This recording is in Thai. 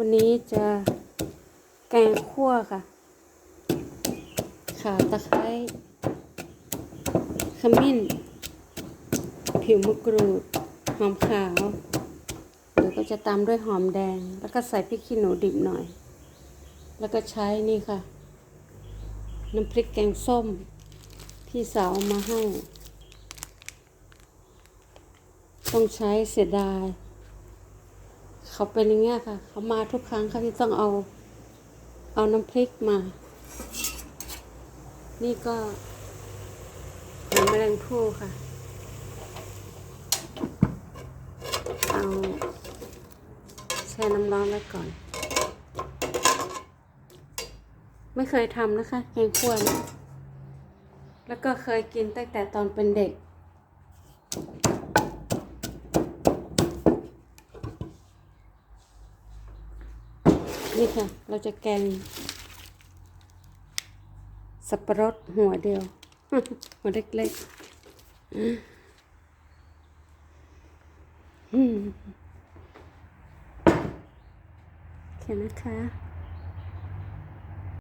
วันนี้จะแกงคั่วค่ะ ข่าตะไคร้ขมิ้น ผิวมะกรูด หอมขาวเดี๋ยวก็จะตามด้วยหอมแดง แล้วก็ใส่พริกขี้หนูดิบหน่อย แล้วก็ใช้นี่ค่ะ น้ำพริกแกงส้ม พี่สาวมาให้ ต้องใช้เสียดาย เขาเป็นอย่างเงี้ยค่ะ เขามาทุกครั้งเขาที่ต้องเอา เอาน้ำพริกมา นี่ก็หอยแมลงภู่ค่ะ เอาแช่น้ำร้อนไว้ก่อน ไม่เคยทำนะคะแกงคั่วนะแล้วก็เคยกินตั้งแต่ตอนเป็นเด็ก นี่ค่ะ เราจะแกง สับปะรดหัวเดียว หัวเล็กๆแค่นะคะ